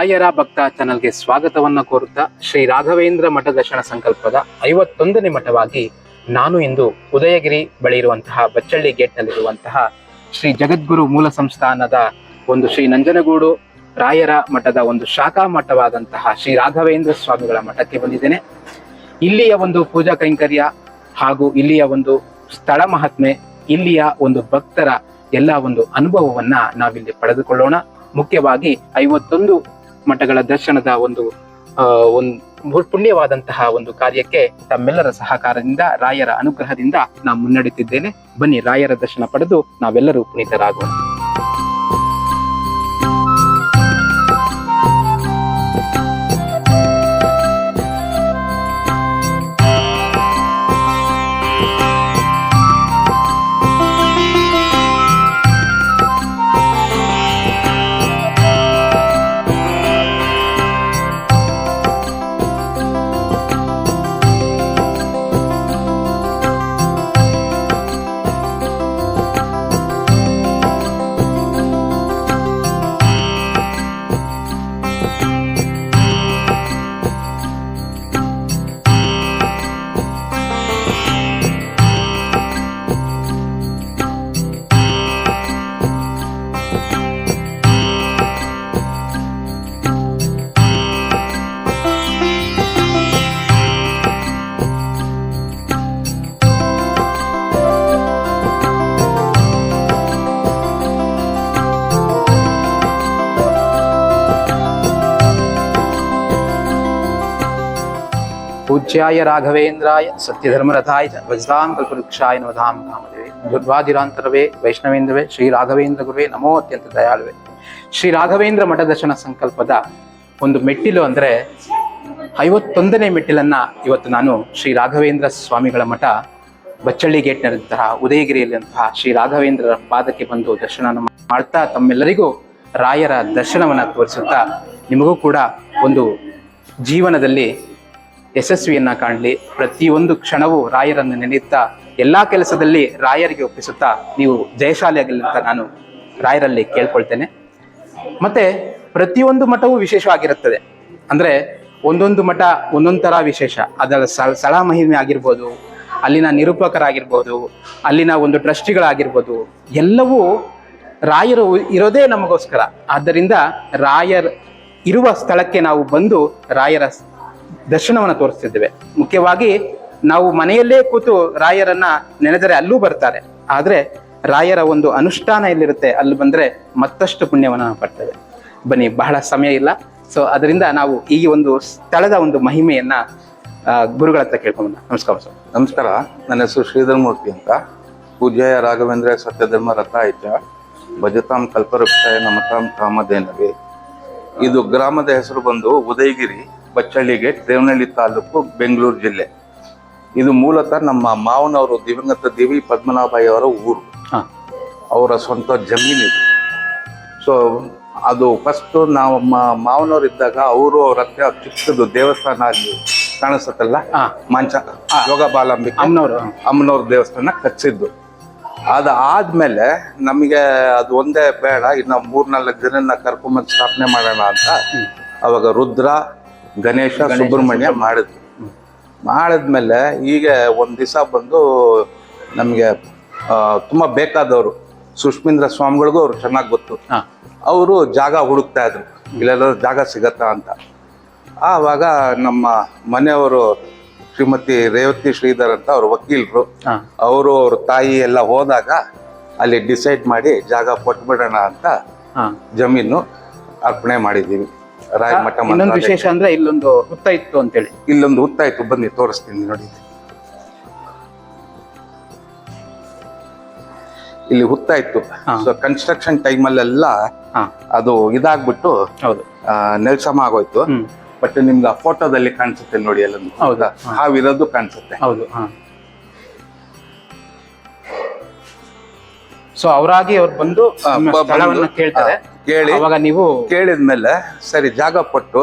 ರಾಯರ ಭಕ್ತ ಚಾನಲ್ಗೆ ಸ್ವಾಗತವನ್ನ ಕೋರುತ್ತಾ ಶ್ರೀ ರಾಘವೇಂದ್ರ ಮಠ ದರ್ಶನ ಸಂಕಲ್ಪದ ಐವತ್ತೊಂದನೇ ಮಠವಾಗಿ ನಾನು ಇಂದು ಉದಯಗಿರಿ ಬಳಿ ಇರುವಂತಹ ಬಚ್ಚಳ್ಳಿ ಗೇಟ್ನಲ್ಲಿರುವಂತಹ ಶ್ರೀ ಜಗದ್ಗುರು ಮೂಲ ಸಂಸ್ಥಾನದ ಒಂದು ಶ್ರೀ ನಂಜನಗೂಡು ರಾಯರ ಮಠದ ಒಂದು ಶಾಖಾ ಮಠವಾದಂತಹ ಶ್ರೀ ರಾಘವೇಂದ್ರ ಸ್ವಾಮಿಗಳ ಮಠಕ್ಕೆ ಬಂದಿದ್ದೇನೆ. ಇಲ್ಲಿಯ ಒಂದು ಪೂಜಾ ಕೈಂಕರ್ಯ ಹಾಗೂ ಇಲ್ಲಿಯ ಒಂದು ಸ್ಥಳ ಮಹಾತ್ಮೆ, ಇಲ್ಲಿಯ ಒಂದು ಭಕ್ತರ ಎಲ್ಲ ಒಂದು ಅನುಭವವನ್ನ ನಾವಿಲ್ಲಿ ಪಡೆದುಕೊಳ್ಳೋಣ. ಮುಖ್ಯವಾಗಿ ಐವತ್ತೊಂದು ಮಠಗಳ ದರ್ಶನದ ಒಂದು ಒಂದು ಪುಣ್ಯವಾದಂತಹ ಒಂದು ಕಾರ್ಯಕ್ಕೆ ತಮ್ಮೆಲ್ಲರ ಸಹಕಾರದಿಂದ, ರಾಯರ ಅನುಗ್ರಹದಿಂದ ನಾ ಮುನ್ನಡೆತಿದ್ದೇನೆ ಬನ್ನಿ ರಾಯರ ದರ್ಶನ ಪಡೆದು ನಾವೆಲ್ಲರೂ ಪುನೀತರಾಗೋಣ. ಪೂಜ್ಯಾಯ ರಾಘವೇಂದ್ರಾಯ ಸತ್ಯಧರ್ಮರಥಾಯ ವಜ್ರಾಂ ಕಲ್ಪವೃಕ್ಷಾಯ ನವಧಾಂ ಕಾಮದೇವೆ ದುರ್ವಾದಿರಾಂತರವೇ ವೈಷ್ಣವೇಂದ್ರವೇ ಶ್ರೀ ರಾಘವೇಂದ್ರ ಗುರುವೇ ನಮೋ ಅತ್ಯಂತ ದಯಾಳುವೆ. ಶ್ರೀ ರಾಘವೇಂದ್ರ ಮಠ ದರ್ಶನ ಸಂಕಲ್ಪದ ಒಂದು ಮೆಟ್ಟಿಲು ಅಂದರೆ ಐವತ್ತೊಂದನೇ ಮೆಟ್ಟಿಲನ್ನು ಇವತ್ತು ನಾನು ಶ್ರೀ ರಾಘವೇಂದ್ರ ಸ್ವಾಮಿಗಳ ಮಠ ಬಚ್ಚಳ್ಳಿ ಗೇಟ್ನಲ್ಲಿದ್ದಂತಹ ಉದಯಗಿರಿಯಲ್ಲಿರುವಂತಹ ಶ್ರೀ ರಾಘವೇಂದ್ರರ ಪಾದಕ್ಕೆ ಬಂದು ದರ್ಶನ ಮಾಡ್ತಾ ತಮ್ಮೆಲ್ಲರಿಗೂ ರಾಯರ ದರ್ಶನವನ್ನು ತೋರಿಸುತ್ತಾ ನಿಮಗೂ ಕೂಡ ಒಂದು ಜೀವನದಲ್ಲಿ ಯಶಸ್ವಿಯನ್ನ ಕಾಣಲಿ. ಪ್ರತಿಯೊಂದು ಕ್ಷಣವೂ ರಾಯರನ್ನು ನೆನೆಯುತ್ತಾ, ಎಲ್ಲಾ ಕೆಲಸದಲ್ಲಿ ರಾಯರಿಗೆ ಒಪ್ಪಿಸುತ್ತಾ ನೀವು ಜಯಶಾಲಿಯಾಗಲಿ ಅಂತ ನಾನು ರಾಯರಲ್ಲಿ ಕೇಳ್ಕೊಳ್ತೇನೆ. ಮತ್ತೆ ಪ್ರತಿಯೊಂದು ಮಠವೂ ವಿಶೇಷವಾಗಿರುತ್ತದೆ. ಅಂದ್ರೆ ಒಂದೊಂದು ಮಠ ಒಂದೊಂದು ತರ ವಿಶೇಷ. ಅದರ ಸ್ಥಳ ಮಹಿಮೆ ಆಗಿರ್ಬೋದು, ಅಲ್ಲಿನ ನಿರೂಪಕರಾಗಿರ್ಬೋದು, ಅಲ್ಲಿನ ಒಂದು ಟ್ರಸ್ಟಿಗಳಾಗಿರ್ಬೋದು, ಎಲ್ಲವೂ ರಾಯರು ಇರೋದೇ ನಮಗೋಸ್ಕರ. ಆದ್ದರಿಂದ ರಾಯರ್ ಇರುವ ಸ್ಥಳಕ್ಕೆ ನಾವು ಬಂದು ರಾಯರ ದರ್ಶನವನ್ನು ತೋರಿಸ್ತಿದ್ದೇವೆ. ಮುಖ್ಯವಾಗಿ ನಾವು ಮನೆಯಲ್ಲೇ ಕೂತು ರಾಯರನ್ನ ನೆನೆದರೆ ಅಲ್ಲೂ ಬರ್ತಾರೆ. ಆದ್ರೆ ರಾಯರ ಒಂದು ಅನುಷ್ಠಾನ ಎಲ್ಲಿರುತ್ತೆ? ಅಲ್ಲಿ ಬಂದ್ರೆ ಮತ್ತಷ್ಟು ಪುಣ್ಯವನ್ನು ನಾವು ಪಡ್ತೇವೆ. ಬನ್ನಿ, ಬಹಳ ಸಮಯ ಇಲ್ಲ. ಸೊ ಅದರಿಂದ ನಾವು ಈ ಒಂದು ಸ್ಥಳದ ಒಂದು ಮಹಿಮೆಯನ್ನ ಗುರುಗಳ ಹತ್ರ ಕೇಳ್ಕೊಂಡ ನಮಸ್ಕಾರ ಸರ್. ನಮಸ್ಕಾರ. ನನ್ನ ಹೆಸರು ಶ್ರೀಧರ್ಮೂರ್ತಿ ಅಂತ. ಪೂಜ್ಯ ರಾಘವೇಂದ್ರ ಸತ್ಯಧರ್ಮ ರಥಾಯಿತ ಭಜತಾಂ ಕಲ್ಪವೃಕ್ಷಾಯ ನಮತಾಂ ಕಾಮಧೇನವಿ. ಇದು ಗ್ರಾಮದ ಹೆಸರು ಬಂದು ಉದಯಗಿರಿ. ಬಚ್ಚಳ್ಳಿ ಗೇಟ್ ದೇವನಹಳ್ಳಿ ತಾಲೂಕು ಬೆಂಗಳೂರು ಜಿಲ್ಲೆ. ಇದು ಮೂಲತಃ ನಮ್ಮ ಮಾವನವರು ದಿವಂಗತ ದೇವಿ ಪದ್ಮನಾಭಾಯಿ ಅವರ ಊರು. ಅವರ ಸ್ವಂತ ಜಮೀನಿದೆ ಸೊ ಅದು ಫಸ್ಟ್ ನಾವು ಮಾವನವರು ಇದ್ದಾಗ ಅವರು ಅವ್ರ ಹತ್ರ ಚಿಕ್ಕದು ದೇವಸ್ಥಾನ ಅಲ್ಲಿ ಕಾಣಿಸುತ್ತಲ್ಲ? ಮಂಚ ಯೋಗ ಬಾಲಾಂಬಿಕೆ. ಅಮ್ಮನವರು ಅಮ್ಮನವ್ರ ದೇವಸ್ಥಾನ ಕಚ್ಚಿದ್ದು ಅದು ಆದಮೇಲೆ ನಮಗೆ ಅದು ಒಂದೇ ಬೇಡ ಇನ್ನು ಮೂರ್ನಾಲ್ಕು ಜನನ ಕರ್ಕೊಂಬಂದು ಸ್ಥಾಪನೆ ಮಾಡೋಣ ಅಂತ. ಅವಾಗ ರುದ್ರ ಗಣೇಶ ಸುಬ್ರಹ್ಮಣ್ಯ ಮಾಡಿದ್ವಿ ಮಾಡಿದ್ಮೇಲೆ ಈಗ ಒಂದು ದಿವಸ ಬಂದು ನಮಗೆ ತುಂಬ ಬೇಕಾದವರು ಸುಷ್ಮೀಂದ್ರ ಸ್ವಾಮಿಗಳಿಗೂ ಅವ್ರು ಚೆನ್ನಾಗಿ ಗೊತ್ತು. ಅವರು ಜಾಗ ಹುಡುಕ್ತಾ ಇದ್ರು. ಇಲ್ಲೆಲ್ಲ ಜಾಗ ಸಿಗತ್ತಾ ಅಂತ. ಆವಾಗ ನಮ್ಮ ಮನೆಯವರು ಶ್ರೀಮತಿ ರೇವತಿ ಶ್ರೀಧರ್ ಅಂತ ಅವ್ರ ವಕೀಲರು ಅವರು ಅವ್ರ ತಾಯಿ ಎಲ್ಲ ಹೋದಾಗ ಅಲ್ಲಿ ಡಿಸೈಡ್ ಮಾಡಿ ಜಾಗ ಕೊಟ್ಬಿಡೋಣ ಅಂತ ಜಮೀನು ಅರ್ಪಣೆ ಮಾಡಿದ್ದೀವಿ. ರಾಯಮಠ ಇನ್ನೊಂದು ವಿಶೇಷ ಅಂದ್ರೆ ಇಲ್ಲೊಂದು ಹುತ್ತ ಇತ್ತು ಅಂತೇಳಿ. ಇಲ್ಲೊಂದು ಹುತ್ತ ಇತ್ತು ಬನ್ನಿ ತೋರಿಸ್ತೀನಿ ನೋಡಿ. ಇಲ್ಲಿ ಹುತ್ತ ಇತ್ತು. ಸೊ ಕನ್ಸ್ಟ್ರಕ್ಷನ್ ಟೈಮಲ್ಲೆಲ್ಲ ಹಾ. ಅದು ಇದಾಗ್ಬಿಟ್ಟು ಹೌದು. ನೆಲ್ಸಮ ಆಗೋಯ್ತು. ಬಟ್ ನಿಮ್ಗೆ ಆ ಫೋಟೋದಲ್ಲಿ ಕಾಣಿಸುತ್ತೆ ನೋಡಿ ಅಲ್ಲೊಂದು ಹೌದಾ? ಹಾವಿರೋದು ಕಾಣಿಸುತ್ತೆ. ಹೌದು ಸೊ ಅವರಾಗಿ ಅವ್ರು ಬಂದು ನಿಮ್ಮ ಸ್ಥಳವನ್ನ ಕೇಳ್ತಾರೆ. ಕೇಳಿ. ಅವಾಗ ನೀವು ಕೇಳಿದ್ಮೇಲೆ ಸರಿ ಜಾಗ ಕೊಟ್ಟು